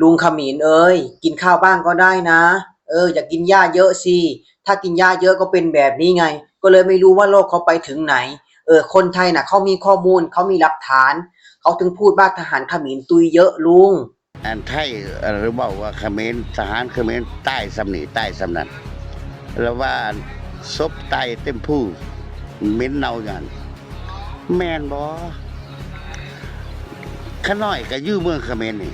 ลุงขมิ้นเอ้ยกินข้าวบ้างก็ได้นะ เอออย่ากินหญ้าเยอะสิถ้ากินหญ้าเยอะก็เป็นแบบนี้ไง ก็เลยไม่รู้ว่าโลกเขาไปถึงไหน เออ คนไทยน่ะเขามีข้อมูลเขามีหลักฐานเขาถึงพูดว่าทหารขมิ้นตุยเยอะลุง อันไทยหรือบอกว่าเขมรทหารเขมรใต้สำนีใต้สำนันแล้วว่าซบไตเต็มผู้เหม็นเน่าอย่างนั้นแม่นบ่ข้าน้อยก็อยู่เมืองเขมรนี่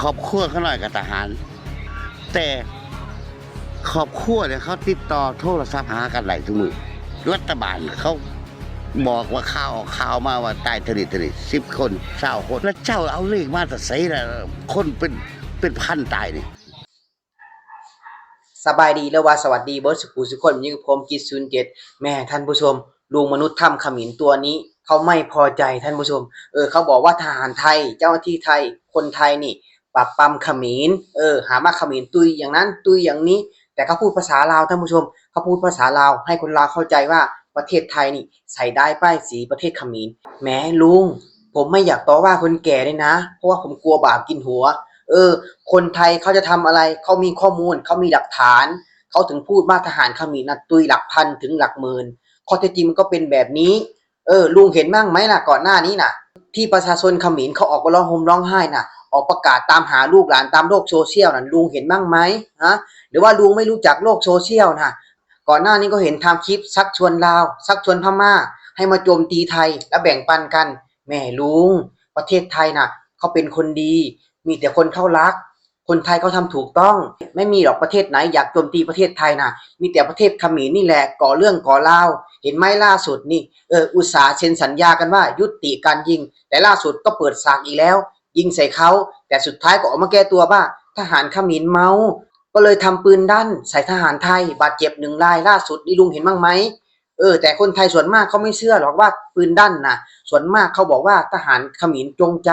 ครอบครัวเข้าน้อยกับทหาร แต่ครอบครัวเนี่ยเขาติดต่อโทรศัพท์หากันหลายทุกมือรัฐบาลเขาบอกว่าข่าวข่าวมาว่าตายทะเลทะเลสิบคนเศร้าคน แล้วเจ้าเอาเลขมาแต่ใส่ละคนเป็นเป็นพันตายนี่สบายดีแล้วว่าสวัสดีเบิร์ดสกูสุคนยิ่งผมกิจศูนย์เจ็ดแม่ท่านผู้ชมลุงมนุษย์ถ้ำขมิ้นตัวนี้เขาไม่พอใจท่านผู้ชม เออเขาบอกว่าทหารไทยเจ้าหน้าที่ไทยคนไทยนี่ ปรับปรามขมิ้นเออหามาขมิ้นตุยอย่างนั้นตุยอย่างนี้ แต่เขาพูดภาษาลาวท่านผู้ชมเขาพูดภาษาลาวให้คนลาวเข้าใจว่าประเทศไทยนี่ใส่ได้ป้ายสีประเทศขมิ้นแหม้ลุง ผมไม่อยากต่อว่าคนแก่เลยนะ เพราะว่าผมกลัวบาปกินหัว เออ คนไทยเขาจะทำอะไรเขามีข้อมูลเขามีหลักฐานเขาถึงพูดว่าทหารขมรนะตุยหลักพันถึงหลักหมื่นข้อเท็จจริงมันก็เป็นแบบนี้ เออลุงเห็นบ้างไหมล่ะก่อนหน้านี้น่ะ ที่ประชาชนขมรเขาออกมาร้องห่มร้องไห้น่ะ ออกประกาศตามหาลูกหลานตามโลกโซเชียลน่ะลุงเห็นบ้างไหมฮะหรือว่าลุงไม่รู้จักโลกโซเชียลนะก่อนหน้านี้ก็เห็นทำคลิปซักชวนลาวซักชวนพม่า ให้มาโจมตีไทยและแบ่งปันกันแม่ลุง ประเทศไทยน่ะเขาเป็นคนดี มีแต่คนเข้ารัก คนไทยเขาทำถูกต้อง ไม่มีหรอกประเทศไหนอยากโจมตีประเทศไทยนะมีแต่ประเทศเขมรนี่แหละก่อเรื่องก่อเล่าวเห็นไหมล่าสุดนี่เอออุตสาห์เซ็นสัญญากันว่ายุติการยิง แต่ล่าสุดก็เปิดฉากอีกแล้ว ยิงใส่เขาแต่สุดท้ายก็ออกมาแก้ตัวว่า ทหารขมรเมา ก็เลยทำปืนด้านใส่ทหารไทย บาดเจ็บหนึ่งรายล่าสุดนี่ลุงเห็นบ้างไหมเออแต่คนไทยส่วนมากเขาไม่เชื่อหรอกว่าปืนด้านนะส่วนมากเขาบอกว่าทหารขมรจงใจ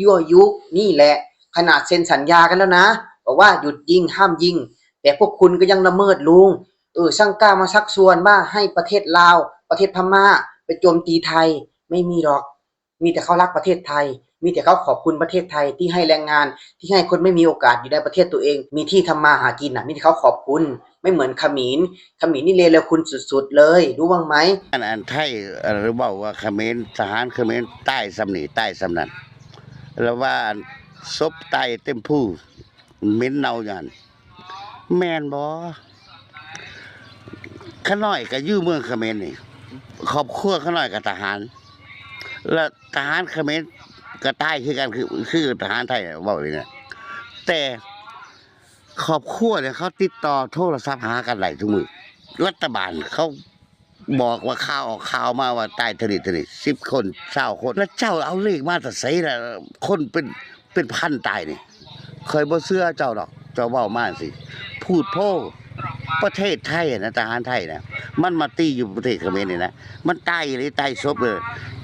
ยั่วยุนี่แหละ ขนาดเซ็นสัญญากันแล้วนะบอกว่าหยุดยิงห้ามยิง แต่พวกคุณก็ยังละเมิดลุงเออช่างกล้ามาชักชวนว่าให้ประเทศลาว ประเทศพม่า ไปโจมตีไทยไม่มีหรอก มีแต่เขารักประเทศไทย มีแต่เขาขอบคุณประเทศไทยที่ให้แรงงานที่ให้คนไม่มีโอกาสอยู่ในประเทศตัวเอง มีที่ทำมาหากินอะ มีแต่เขาขอบคุณ ไม่เหมือนขมิ้นขมิ้นนี่เลวคุณสุดๆเลย รู้บ้างไหมอันอันไทยหรือบอกว่าขมรทหารขมรใต้สำนีใต้สำนันแล้วว่าซบไตเต็มผู้เม็นเนาอย่างนั้นแมนบ่ข้าน้อยก็อยู่เมืองขมรนี่ครอบครัวขน้อยกับทหาร แล้วทหารเขมรก็ใต้คือกันคือคือทหารไทยน่ะบอกเลยนะแต่ครอบครัวเนี่ยเขาติดต่อโทรศัพท์หากันหลายทุกมือรัฐบาลเขาบอกว่าข่าวออกข่าวมาว่าใต้ทะเลทะเลสิบคนเศร้าคน แล้วเจ้าเอาเลขมาแต่ใส่ละคนเป็นเป็นพันตายนี่เคยบ่เชื่อเจ้าดอก เจ้าเว้ามาสิ พูดโพ่ ประเทศไทยนะทหารไทยนะมันมาตีอยู่ประเทศเขมรนี่นะมันตายเลยตายศพเลย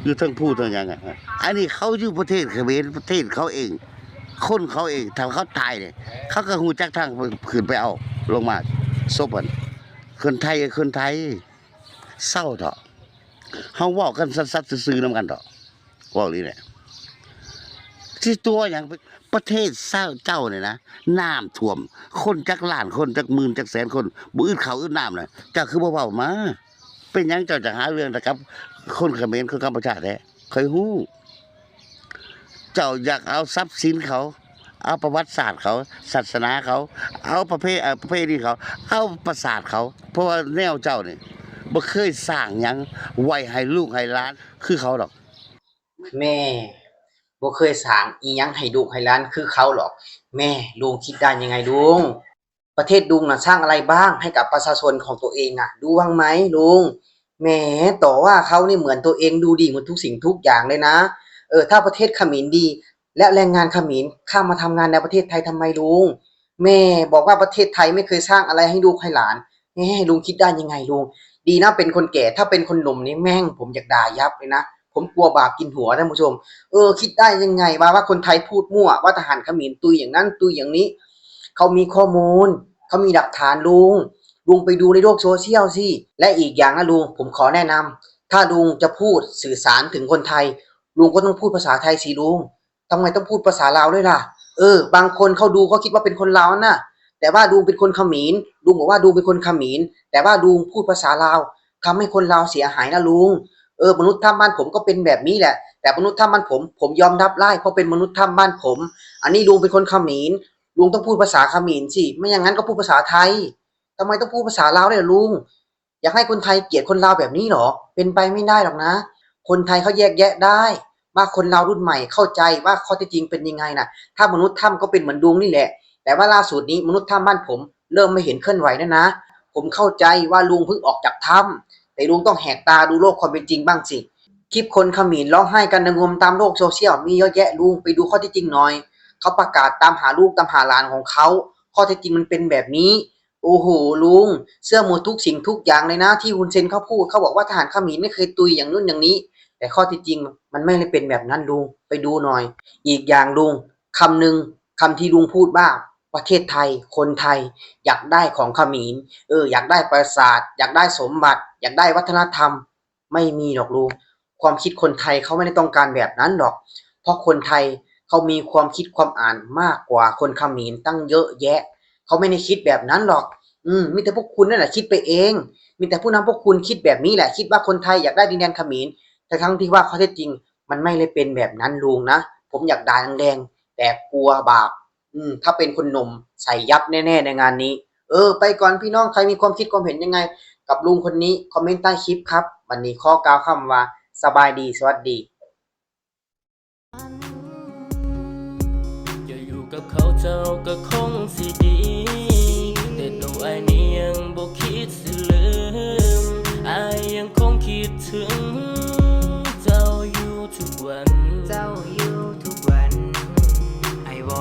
อยู่ทั้งผู้ทั้งยังอะอันนี้เขาอยู่ประเทศเขมรประเทศเขาเอง คนเขาเองทำเขาตายเนี่ยเขาก็หูจักทางขึ้นไปเอาลงมาศพมันคนไทยกับคนไทยเศร้าเถอะเฮาว้ากันสัดๆซื่อๆนํกันเถอะว้านี่แหละ ที่ตัวอย่างประเทศเศร้าเจ้าเนี่ยนะน้ำท่วม คนจักล้านคนจักหมื่นจักแสนคนบ่อึดข้าวอึดน้ำน่ะเจ้าคือบ่เว้ามา เป็นยังเจ้าจะหาเรื่องแต่กับ คนเขมรคนกัมพูชาแท้เคยฮู้ เจ้าอยากเอาทรัพย์สินเขา เอาประวัติศาสตร์เขา ศาสนาเขา เอาประเภทประเภทนี้เขา เอาประสาทเขา เพราะว่าแนวเจ้าเนี่ยบ่เคยสร้างยังไว้ให้ลูกให้หลานคือเขาดอก แม่ บ่เคยสร้างอีหยังให้ลูกให้หล้านคือเขาหรอก แม่ลุงคิดได้ยังไงลุงประเทศลุงน่ะสร้างอะไรบ้างให้กับประชาชนของตัวเองอะ ดูบ้างไหมลุงแหมต่อว่าเขานี่เหมือนตัวเองดูดีหมดทุกสิ่งทุกอย่างเลยนะ เออ ถ้าประเทศเขมรดี และแรงงานเขมรข้ามมาทำงานในประเทศไทยทำไมลุงแม่บอกว่าประเทศไทยไม่เคยสร้างอะไรให้ลูกให้หลานแม่ลุงคิดได้ยังไงลุงดีนะเป็นคนแก่ถ้าเป็นคนหนุ่มนี่แม่งผมอยากด่ายับเลยนะ ผมกลัวบาปกินหัวท่านผู้ชม เออ คิดได้ยังไงว่าว่าคนไทยพูดมั่ว ว่าทหารเขมรตุยอย่างนั้นตุยอย่างนี้ เขามีข้อมูล เขามีหลักฐานลุง ลุงไปดูในโลกโซเชียลสิ และอีกอย่างนะลุง ผมขอแนะนำถ้าลุงจะพูดสื่อสารถึงคนไทย ลุงก็ต้องพูดภาษาไทยสิลุงทำไมต้องพูดภาษาลาวด้วยล่ะ เออ บางคนเขาดูเขาคิดว่าเป็นคนลาวน่ะ แต่ว่าดูเป็นคนเขมร ลุงบอกว่าดูเป็นคนเขมร แต่ว่าดูพูดภาษาลาวทำให้คนลาวเสียหายนะลุง เออมนุษย์ถ้ำบ้านผมก็เป็นแบบนี้แหละ แต่มนุษย์ถ้ำบ้านผม ผมยอมรับไล่เพราะเป็นมนุษย์ถ้ำบ้านผม อันนี้ลุงเป็นคนเขมรลุงต้องพูดภาษาเขมรสิไม่อย่างนั้นก็พูดภาษาไทยทำไมต้องพูดภาษาลาวด้วยลุงอยากให้คนไทยเกลียดคนลาวแบบนี้หรอ เป็นไปไม่ได้หรอกนะ คนไทยเขาแยกแยะได้ ว่าคนลาวรุ่นใหม่เข้าใจว่าข้อเท็จจริงเป็นยังไงนะถ้ามนุษย์ถ้ำก็เป็นเหมือนดวงนี่แหละ แต่ว่าล่าสุดนี้มนุษย์ถ้ำบ้านผม เริ่มไม่เห็นเคลื่อนไหวแล้วนะ ผมเข้าใจว่าลุงเพิ่งออกจากถ้ำ แต่ลุงต้องแหกตาดูโลกความเป็นจริงบ้างสิ คลิปคนขมิ้นร้องไห้กันระงมตามโลกโซเชียลมีเยอะแยะลุงไปดูข้อท็จจริงหน่อย เขาประกาศตามหาลูกตามหาหลานของเขา ข้อเท็จจริงมันเป็นแบบนี้ โอ้โหลุง เสื้อหมดทุกสิ่งทุกอย่างเลยนะ ที่ฮุนเซนเขาพูดเขาบอกว่าทหารขมิ้นไม่เคยตุยอย่างนู้นอย่างนี้ แต่ข้อเที่จริงมันไม่ได้เป็นแบบนั้นลุงไปดูหน่อย อีกอย่างลุงคำหนึ่งคำที่ลุงพูดว่า ประเทศไทย คนไทย อยากได้ของขมิ้นเออ อยากได้ปราสาท อยากได้สมบัติ อยากได้วัฒนธรรม ไม่มีหรอกลุงความคิดคนไทยเขาไม่ได้ต้องการแบบนั้นหรอก เพราะคนไทยเขามีความคิดความอ่านมากกว่าคนขมิ้นตั้งเยอะแยะเขาไม่ได้คิดแบบนั้นหรอก อืมมีแต่พวกคุณนั่นแหละคิดไปเอง มีแต่ผู้นำพวกคุณคิดแบบนี้แหละ คิดว่าคนไทยอยากได้ดินแดนขมรแต่ทั้งที่ว่าข้อเท็จจริง มันไม่ได้เป็นแบบนั้นลุงนะ ผมอยากด่าแรงๆแต่กลัวบาป อืม ถ้าเป็นคนหนุ่มใส่ยับแน่ ๆ ในงานนี้ เออ ไปก่อนพี่น้องใครมีความคิดความเห็นยังไง กับลุงคนนี้คอมเมนต์ใต้คลิปครับ วันนี้ข้อกล่าวคำว่า สบายดีสวัสดี จะอยู่กับเขาเจ้าก็คงสิดี แต่ตัวไอ้ายนี่ยังบ่คิดสิลืมไอายยังคงคิดถึง เจ้าอยู่ทุกวัน เจ้าอยู่ทุกวัน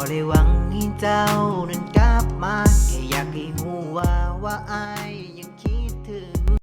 ไอ้บ่ได้หวังให้เจ้านั้นกลับมาแค่อยากให้รู้ว่าว่าไอ้ายยังคิด